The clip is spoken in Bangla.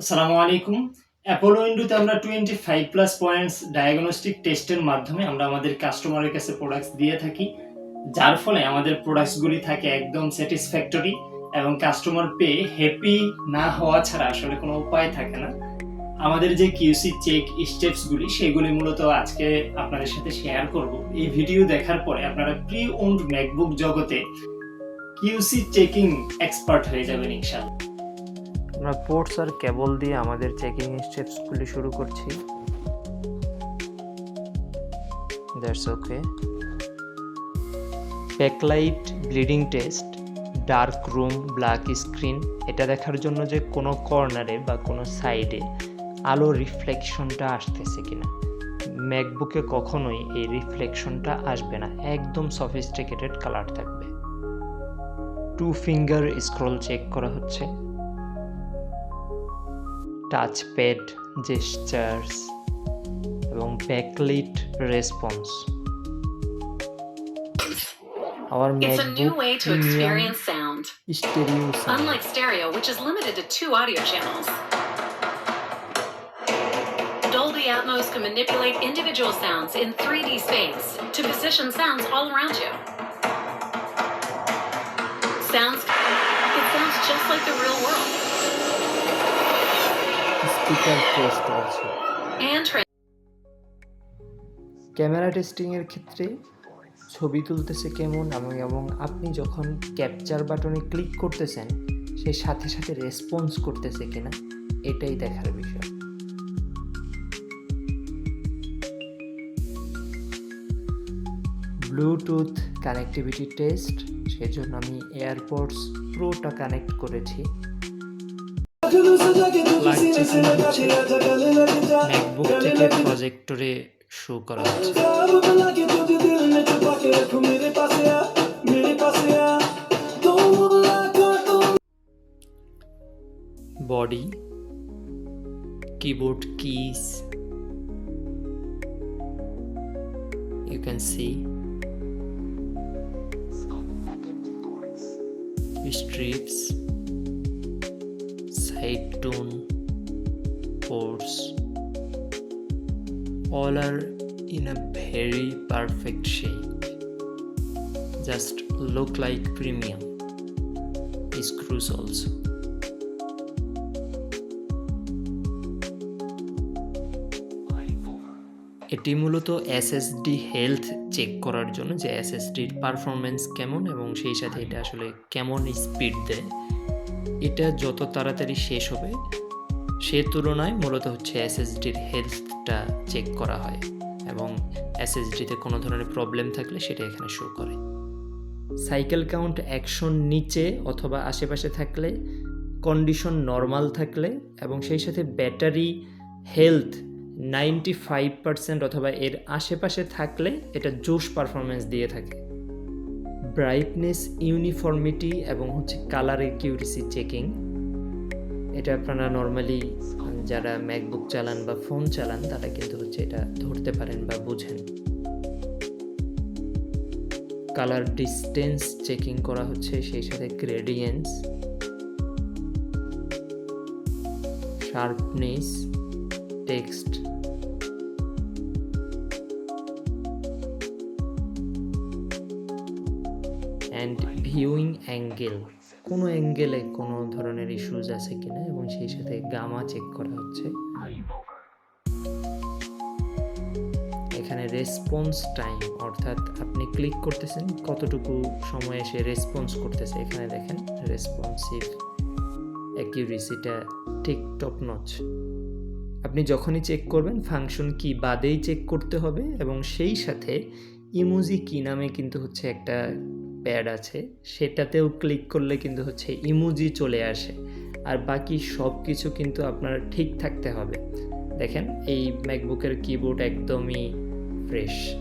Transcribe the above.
আসসালামু আলাইকুম। অ্যাপোলো উইন্ডোতে আমরা twenty five plus points diagnostic টেস্টের মাধ্যমে আমরা আমাদের কাস্টমারের কাছে প্রোডাক্টস দিয়ে থাকি, যার ফলে আমাদের প্রোডাক্টসগুলি থাকে একদম স্যাটিসফ্যাক্টরি এবং কাস্টমার পেয়ে হ্যাপি না হওয়া ছাড়া আসলে কোনো উপায় থাকে না। আমাদের যে কিউসি চেক স্টেপসগুলি সেগুলি মূলত আজকে আপনাদের সাথে শেয়ার করব। এই ভিডিও দেখার পরে আপনারা প্রি ওন্ড ম্যাকবুক জগতে কিউসি চেকিং এক্সপার্ট হয়ে যাবেন ইনশাআল্লাহ। আমরা পোর্টস আর কেবল দিয়ে আমাদের চেকিং স্টেপসগুলি শুরু করছি। That's okay backlight bleeding test dark room black screen এটা দেখার জন্য যে কোনো কর্নারে বা কোনো সাইডে আলো রিফ্লেকশনটা আসতেছে কিনা। ম্যাকবুকে কখনোই এই রিফ্লেকশনটা আসবে না। একদম সফিস্টিকেটেড কালার থাকবে। টু ফিঙ্গার স্ক্রল চেক করা হচ্ছে। touchpad gestures এবং backlit response. It's a new way to experience sound. Sound. Unlike stereo, which is limited to two audio channels. Dolby Atmos can manipulate individual sounds in 3D space to position sounds all around you. Sounds it sounds just like the real world. Also And trans- camera টেস্টিংয়ের ক্ষেত্রে ছবি তুলতেছে কেমন এবং এবং আপনি যখন ক্যাপচার বাটনে ক্লিক করতেছেন সেই সাথে সাথে রেসপন্স করতেছে কিনা এটাই দেখার বিষয়। ব্লুটুথ কানেক্টিভিটি টেস্ট সেজন্য আমি এয়ারপডস প্রোটা কানেক্ট করেছি। ম্যাকবুক থেকে প্রজেক্টরে শো করা হচ্ছে body keyboard keys you can see strips side tone ports all are in a very perfect shape just look like premium screws also এটি মূলত এসএসডি হেলথ চেক করার জন্য যে এসএসডির পারফরমেন্স কেমন এবং সেই সাথে এটা আসলে কেমন স্পিড দেয় এটা যত তাড়াতাড়ি শেষ হবে, সে তুলনায় মূলত হচ্ছে এসএসডির হেলথটা চেক করা হয় এবং এসএসডিতে কোনো ধরনের প্রবলেম থাকলে সেটা এখানে শো করে। সাইকেল কাউন্ট একশোর নিচে অথবা আশেপাশে থাকলে কন্ডিশন নর্মাল থাকলে এবং সেই সাথে battery health ninety five percent অথবা এর আশেপাশে থাকলে এটা জোশ পারফরমেন্স দিয়ে থাকে। ব্রাইটনেস ইউনিফর্মিটি এবং হচ্ছে কালার একিউরেসি চেকিং এটা আপনারা নর্মালি যারা ম্যাকবুক চালান বা ফোন চালান, তারা কিন্তু হচ্ছে এটা ধরতে পারেন বা বুঝেন। কালার ডিস্টেন্স চেকিং করা হচ্ছে, সেই সাথে gradients sharpness text viewing angle কোনো অ্যাঙ্গেলে কোনো ধরনের ইস্যুজ আছে কিনা এবং সেই সাথে গামা চেক করা হচ্ছে। এখানে রেসপন্স টাইম অর্থাৎ আপনি ক্লিক করতেছেন, কতটুকু সময়ে সে রেসপন্স করতেছে, এখানে দেখেন রেসপন্সিভ অ্যাকিউরেসিটা ঠিক টপ নচ আপনি যখনই চেক করবেন ফাংশন কি বাদেই চেক করতে হবে এবং সেই সাথে ইমোজি কি নামে কিন্তু হচ্ছে একটা প্যাড আছে, সেটাতেও ক্লিক করলে কিন্তু হচ্ছে ইমোজি চলে আসে। আর বাকি সব কিছু কিন্তু আপনার ঠিক থাকতে হবে। দেখেন, এই ম্যাকবুকের কিবোর্ড একদমই ফ্রেশ